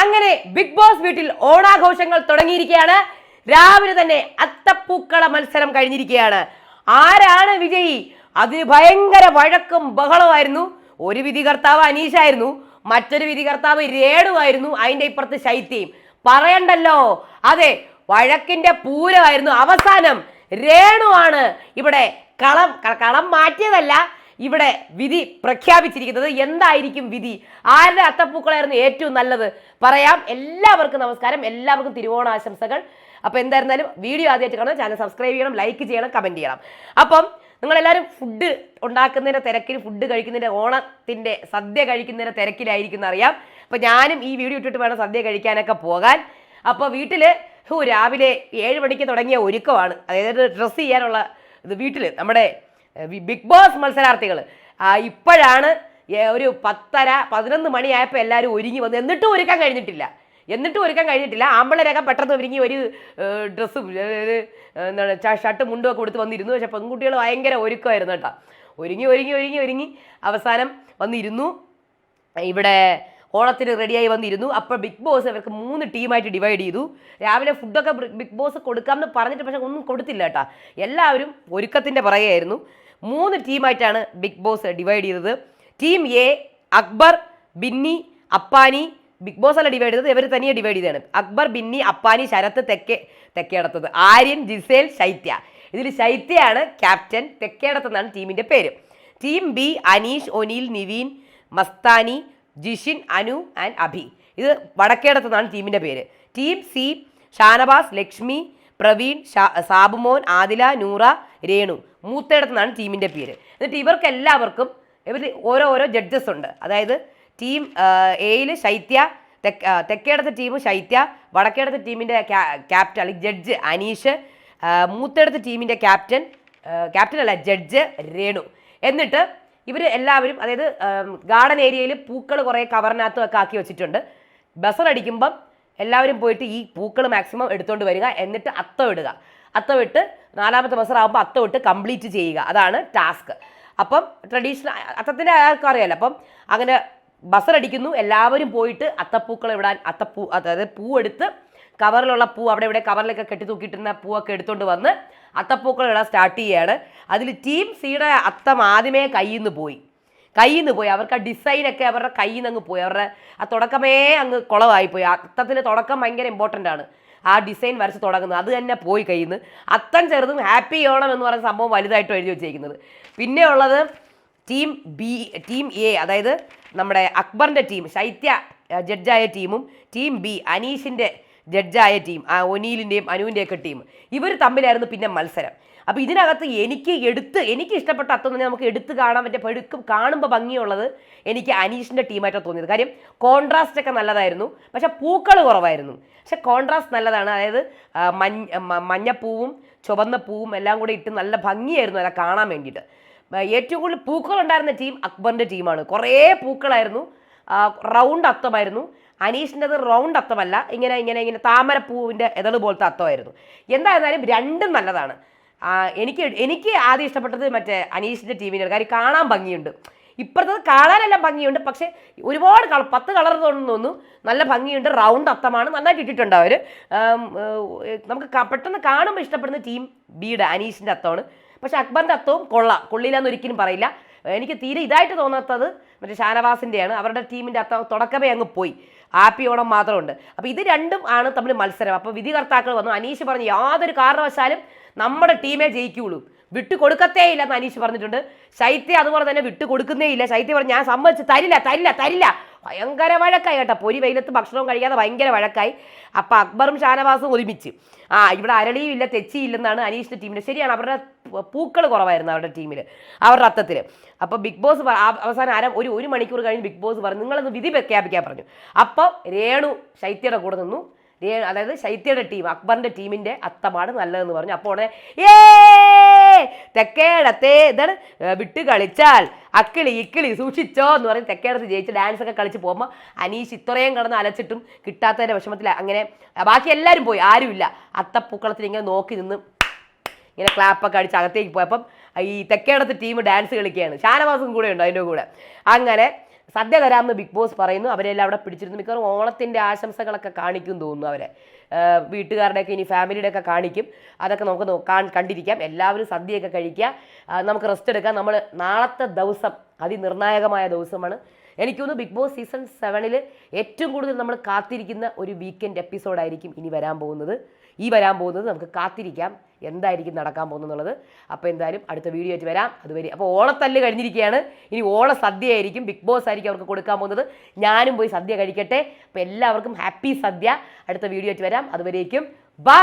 അങ്ങനെ big boss വീട്ടിൽ ഓണാഘോഷങ്ങൾ തുടങ്ങിയിരിക്കുകയാണ്. രാവിലെ തന്നെ അത്തപ്പൂക്കള മത്സരം കഴിഞ്ഞിരിക്കുകയാണ്. ആരാണ് വിജയി? അതിന് ഭയങ്കര വഴക്കും ബഹളമായിരുന്നു ഒരു വിധികർത്താവ് അനീഷായിരുന്നു മറ്റൊരു വിധികർത്താവ് രേണുവായിരുന്നു അതിന്റെ ഇപ്പുറത്ത് ശൈത്യം. പറയണ്ടല്ലോ? അതെ വഴക്കിന്റെ പൂരമായിരുന്നു അവസാനം രേണു ആണ് ഇവിടെ കളം കളം മാറ്റിയതല്ല. ഇവിടെ വിധി പ്രഖ്യാപിച്ചിരിക്കുന്നത് എന്തായിരിക്കും വിധി? ആരുടെ അത്തപ്പൂക്കളായിരുന്നു ഏറ്റവും നല്ലത്? പറയാം. എല്ലാവർക്കും നമസ്കാരം. എല്ലാവർക്കും തിരുവോണാശംസകൾ. അപ്പോൾ എന്തായിരുന്നാലും വീഡിയോ ആദ്യമായിട്ട് കാണുക ചാനൽ സബ്സ്ക്രൈബ് ചെയ്യണം ലൈക്ക് ചെയ്യണം കമന്റ് ചെയ്യണം. അപ്പം നിങ്ങളെല്ലാവരും ഫുഡ് ഉണ്ടാക്കുന്നതിന്റെ തിരക്കിൽ ഫുഡ് കഴിക്കുന്നതിന്റെ ഓണത്തിന്റെ സദ്യ കഴിക്കുന്നതിന്റെ തിരക്കിലായിരിക്കും അറിയാം അപ്പോൾ ഞാനും ഈ വീഡിയോ ഇട്ടിട്ട് വേണം സദ്യ കഴിക്കാനൊക്കെ പോകാൻ. അപ്പോൾ വീട്ടിൽ രാവിലെ ഏഴ് മണിക്ക് തുടങ്ങിയ ഒരുക്കമാണ്. അതായത് ഡ്രസ്സ് ചെയ്യാനുള്ള ഇത് വീട്ടിൽ നമ്മുടെ ബിഗ് ബോസ് മത്സരാർത്ഥികൾ. ഇപ്പോഴാണ് ഒരു പത്തര പതിനൊന്ന് മണിയായപ്പോൾ എല്ലാവരും ഒരുങ്ങി വന്നു എന്നിട്ടും ഒരുക്കാൻ കഴിഞ്ഞിട്ടില്ല. എന്നിട്ടും ഒരുക്കാൻ കഴിഞ്ഞിട്ടില്ല. ആമ്പിളരൊക്കെ പെട്ടെന്ന് ഒരുങ്ങി ഒരു ഡ്രസ്സും എന്താണ് ഷർട്ട് മുണ്ടും ഒക്കെ കൊടുത്ത് വന്നിരുന്നു. പക്ഷെ പെൺകുട്ടികൾ ഭയങ്കര ഒരുക്കമായിരുന്നു കേട്ടോ. ഒരുങ്ങി ഒരുങ്ങി ഒരുങ്ങി ഒരുങ്ങി അവസാനം വന്നിരുന്നു. ഇവിടെ ഓണത്തിന് റെഡിയായി വന്നിരുന്നു. അപ്പോൾ ബിഗ് ബോസ് ഇവർക്ക് മൂന്ന് ടീമായിട്ട് ഡിവൈഡ് ചെയ്തു. രാവിലെ ഫുഡൊക്കെ ബിഗ് ബോസ് കൊടുക്കാമെന്ന് പറഞ്ഞിട്ട് പക്ഷെ ഒന്നും കൊടുത്തില്ല കേട്ടോ. എല്ലാവരും ഒരുക്കത്തിന്റെ പറയുകയായിരുന്നു മൂന്ന് ടീമായിട്ടാണ് ബിഗ് ബോസ് ഡിവൈഡ് ചെയ്തത്. Team A Akbar Binny Appani. Bigg Boss അല്ല ഡിവൈഡ് ചെയ്തത് ഇവർ തനിയെ ഡിവൈഡ് ചെയ്തതാണ്. അക്ബർ ബിന്നി അപ്പാനി ശരത്ത് തെക്കേ തെക്കേടത്തത്. ആര്യൻ ജിസേൽ ശൈത്യ. ഇതിൽ ശൈത്യയാണ് ക്യാപ്റ്റൻ തെക്കേടത്തെന്നാണ് ടീമിന്റെ പേര്. Team B Aneesh Oneil Niveen Mastani Jishin Anu and Abhi. ഇത് വടക്കേടത്തെന്നാണ് ടീമിന്റെ പേര്. Team C Shanavas Lakshmi Praveen Sabumon Adila Noora Renu. മൂത്തേടത്തെന്നാണ് ടീമിന്റെ പേര്. എന്നിട്ട് ഇവർക്ക് എല്ലാവർക്കും ഇവർ ഓരോ ഓരോ ജഡ്ജസ് ഉണ്ട്. അതായത് ടീം എയിൽ ശൈത്യ തെക്ക് തെക്കേടത്തെ ടീം ശൈത്യ വടക്കേടത്തെ ടീമിന്റെ ക്യാപ്റ്റൻ അല്ലെങ്കിൽ ജഡ്ജ് അനീഷ് മൂത്തേടത്തെ ടീമിന്റെ ക്യാപ്റ്റൻ ക്യാപ്റ്റൻ അല്ല ജഡ്ജ് രേണു. എന്നിട്ട് ഇവർ എല്ലാവരും അതായത് ഗാർഡൻ ഏരിയയിൽ പൂക്കൾ കുറേ കവറിനകത്തും ഒക്കെ ആക്കി വെച്ചിട്ടുണ്ട്. ബസർ എല്ലാവരും പോയിട്ട് ഈ പൂക്കൾ മാക്സിമം എടുത്തുകൊണ്ട് വരിക. എന്നിട്ട് അത്തം ഇടുക. അത്തം ഇട്ട് നാലാമത്തെ ബസറാകുമ്പോൾ ആകുമ്പോൾ അത്തം കംപ്ലീറ്റ് ചെയ്യുക. അതാണ് ടാസ്ക് അപ്പം ട്രഡീഷണൽ അത്തത്തിന്റെ ആൾക്കും അറിയാലോ. അപ്പം അങ്ങനെ ബസറടിക്കുന്നു എല്ലാവരും പോയിട്ട് അത്തപ്പൂക്കൾ ഇവിടാൻ അത്തപ്പൂ അതായത് പൂ എടുത്ത് കവറിലുള്ള പൂ അവിടെ ഇവിടെ കവറിലൊക്കെ കെട്ടി തൂക്കിയിട്ടുന്ന പൂവൊക്കെ എടുത്തുകൊണ്ട് വന്ന് അത്തപ്പൂക്കൾ ഇടാൻ സ്റ്റാർട്ട് ചെയ്യുകയാണ് അതിൽ ടീം സിയുടെ അത്തം ആദ്യമേ കയ്യിൽ നിന്ന് പോയി. കയ്യിൽ നിന്ന് പോയി. അവർക്ക് ആ ഡിസൈനൊക്കെ അവരുടെ കയ്യിൽ നിന്ന് അങ്ങ് പോയി. അവരുടെ ആ തുടക്കമേ അങ്ങ് കുളമായിപ്പോയി അത്തത്തിന്റെ തുടക്കം ഭയങ്കര ഇമ്പോർട്ടന്റ് ആണ്. ആ ഡിസൈൻ വരച്ച് തുടങ്ങുന്നത്. അത് തന്നെ പോയി കഴിയുന്നു. അത്തം ചെറുതും ഹാപ്പി ഓണം എന്ന് പറയുന്ന സംഭവം വലുതായിട്ട് എഴുതി വെച്ചേക്കുന്നത്. പിന്നെ ഉള്ളത് ടീം ബി ടീം എ അതായത് നമ്മുടെ അക്ബറിന്റെ ടീം ശൈത്യ ജഡ്ജായ ടീമും ടീം ബി അനീഷിന്റെ ജഡ്ജായ ടീം ഒനീലിന്റെയും അനുവിന്റെയൊക്കെ ടീം. ഇവർ തമ്മിലായിരുന്നു പിന്നെ മത്സരം. അപ്പോൾ ഇതിനകത്ത് എനിക്ക് എടുത്ത് എനിക്ക് ഇഷ്ടപ്പെട്ട അത്തം തന്നെ നമുക്ക് എടുത്ത് കാണാൻ പറ്റിയ പെടുക്കും കാണുമ്പോൾ ഭംഗിയുള്ളത് എനിക്ക് അനീഷിന്റെ ടീമായിട്ടാണ് തോന്നിയത്. കാര്യം കോൺട്രാസ്റ്റ് ഒക്കെ നല്ലതായിരുന്നു. പക്ഷേ പൂക്കൾ കുറവായിരുന്നു. പക്ഷെ കോൺട്രാസ്റ്റ് നല്ലതാണ്. അതായത് മഞ്ഞ മഞ്ഞപ്പൂവും ചുവന്ന പൂവും എല്ലാം കൂടെ ഇട്ട് നല്ല ഭംഗിയായിരുന്നു അല്ല കാണാൻ വേണ്ടിയിട്ട്. ഏറ്റവും കൂടുതൽ പൂക്കൾ ഉണ്ടായിരുന്ന ടീം അക്ബറിന്റെ ടീമാണ്. കുറേ പൂക്കളായിരുന്നു. റൗണ്ട് അത്തമായിരുന്നു. അനീഷിന്റെത് റൗണ്ട് അത്തമല്ല. ഇങ്ങനെ ഇങ്ങനെ ഇങ്ങനെ താമരപ്പൂവിന്റെ എതൾ പോലത്തെ അത്തമായിരുന്നു. എന്തായിരുന്നാലും രണ്ടും നല്ലതാണ്. എനിക്ക് എനിക്ക് ആദ്യം ഇഷ്ടപ്പെട്ടത് മറ്റേ അനീഷിന്റെ ടീമിനാണ് കാര്യം കാണാൻ ഭംഗിയുണ്ട്. ഇപ്പുറത്തത് കാണാനെല്ലാം ഭംഗിയുണ്ട്. പക്ഷേ ഒരുപാട് കളർ പത്ത് കളർ തോന്നുന്നു. നല്ല ഭംഗിയുണ്ട്. റൗണ്ട് അത്തമാണ്. നന്നായിട്ട് ഇട്ടിട്ടുണ്ട് അവർ നമുക്ക് പെട്ടെന്ന് കാണുമ്പോൾ ഇഷ്ടപ്പെടുന്ന ടീം ബിയുടെ അനീഷിന്റെ അത്തമാണ്. പക്ഷെ അക്ബറിന്റെ അത്തവും കൊള്ളാം. കൊള്ളില്ലെന്ന് ഒരിക്കലും പറയില്ല. എനിക്ക് തീരെ ഇതായിട്ട് തോന്നാത്തത് മറ്റേ ഷാനവാസിന്റെയാണ് അവരുടെ ടീമിന്റെ അത്ത തുടക്കമേ അങ്ങ് പോയി. ഹാപ്പി ഓണം മാത്രമുണ്ട്. അപ്പോൾ ഇത് രണ്ടും ആണ് തമ്മിൽ മത്സരം. അപ്പോൾ വിധികർത്താക്കൾ വന്നു. അനീഷ് പറഞ്ഞു യാതൊരു കാരണവശാലും നമ്മുടെ ടീമേ ജയിക്കുകയുള്ളൂ. വിട്ടു കൊടുക്കത്തേ ഇല്ല എന്ന് അനീഷ് പറഞ്ഞിട്ടുണ്ട്. ശൈത്യ അതുപോലെ തന്നെ വിട്ടു കൊടുക്കുന്നേ ഇല്ല. ശൈത്യ പറഞ്ഞു ഞാൻ സമ്മതിച്ച്. തരില്ല തരില്ല തരില്ല. ഭയങ്കര വഴക്കായി കേട്ടോ. പൊരി വെയിലത്ത് ഭക്ഷണവും കഴിക്കാതെ ഭയങ്കര വഴക്കായി. അപ്പം അക്ബറും ഷാനവാസും ഒരുമിച്ച്. ആ ഇവിടെ അരളിയും ഇല്ല തെച്ചിയും ഇല്ലെന്നാണ് അനീഷിന്റെ ടീമിന്റെ ശരിയാണ് അവരുടെ പൂക്കൾ കുറവായിരുന്നു അവരുടെ ടീമിൽ അവരുടെ അത്തത്തിൽ അപ്പോൾ ബിഗ് ബോസ് അവസാനം അര ഒരു ഒരു മണിക്കൂർ കഴിഞ്ഞ് ബിഗ് ബോസ് പറഞ്ഞു നിങ്ങളൊന്ന് വിധി പ്രഖ്യാപിക്കാൻ പറഞ്ഞു. അപ്പോൾ രേണു ശൈത്യയുടെ കൂടെ നിന്നു. അതായത് ശൈത്യയുടെ ടീം അക്ബറിന്റെ ടീമിന്റെ അത്തമാണ് നല്ലതെന്ന് പറഞ്ഞു. അപ്പോൾ ഉടനെ ഏ തെക്കേടത്തെ ഏ, വിട്ട് കളിച്ചാൽ അക്കിളി ഇക്കിളി സൂക്ഷിച്ചോ എന്ന് പറഞ്ഞ് തെക്കേടത്ത് ജയിച്ച് ഡാൻസ് ഒക്കെ കളിച്ച് പോകുമ്പോൾ അനീഷ് ഇത്രയും കിടന്ന് അലച്ചിട്ടും കിട്ടാത്തതിന്റെ വിഷമത്തിൽ അങ്ങനെ ബാക്കി എല്ലാവരും പോയി ആരുമില്ല അത്തപ്പൂക്കളത്തിൽ ഇങ്ങനെ നോക്കി നിന്ന് ഇങ്ങനെ ക്ലാപ്പൊക്കെ അടിച്ച് അകത്തേക്ക് പോയപ്പം ഈ തെക്കേടത്ത് ടീം ഡാൻസ് കളിക്കുകയാണ്. ഷാനവാസും കൂടെ ഉണ്ട് അതിന്റെ കൂടെ? അങ്ങനെ സദ്യ തരാമെന്ന് ബിഗ് ബോസ് പറയുന്നു. അവരെല്ലാം അവിടെ പിടിച്ചിരുന്നു. മിക്കവാറും ഓണത്തിന്റെ ആശംസകളൊക്കെ കാണിക്കും തോന്നുന്നു അവരെ. വീട്ടുകാരുടെയൊക്കെ ഇനി ഫാമിലിയുടെയൊക്കെ കാണിക്കും. അതൊക്കെ നമുക്ക് കണ്ടിരിക്കാം. എല്ലാവരും സദ്യയൊക്കെ കഴിക്കുക. നമുക്ക് റെസ്റ്റ് എടുക്കാം. നമ്മൾ നാളത്തെ ദിവസം അതിനിർണായകമായ ദിവസമാണ് എനിക്ക് തോന്നുന്നു ബിഗ് ബോസ് സീസൺ സെവനിൽ ഏറ്റവും കൂടുതൽ നമ്മൾ കാത്തിരിക്കുന്ന ഒരു വീക്കെൻഡ് എപ്പിസോഡായിരിക്കും ഇനി വരാൻ പോകുന്നത്. ഈ വരാൻ പോകുന്നത് നമുക്ക് കാത്തിരിക്കാം. എന്തായിരിക്കും നടക്കാൻ പോകുന്നത് അപ്പോൾ എന്തായാലും അടുത്ത വീഡിയോ ആയിട്ട് വരാം. അതുവരെ അപ്പോൾ ഓണത്തല്ല് കഴിഞ്ഞിരിക്കുകയാണ്. ഇനി ഓണ സദ്യ ആയിരിക്കും. ബിഗ് ബോസ് ആയിരിക്കും അവർക്ക് കൊടുക്കാൻ പോകുന്നത്. ഞാനും പോയി സദ്യ കഴിക്കട്ടെ. അപ്പോൾ എല്ലാവർക്കും ഹാപ്പി സദ്യ. അടുത്ത വീഡിയോ ആയിട്ട് വരാം. അതുവരേക്കും ബൈ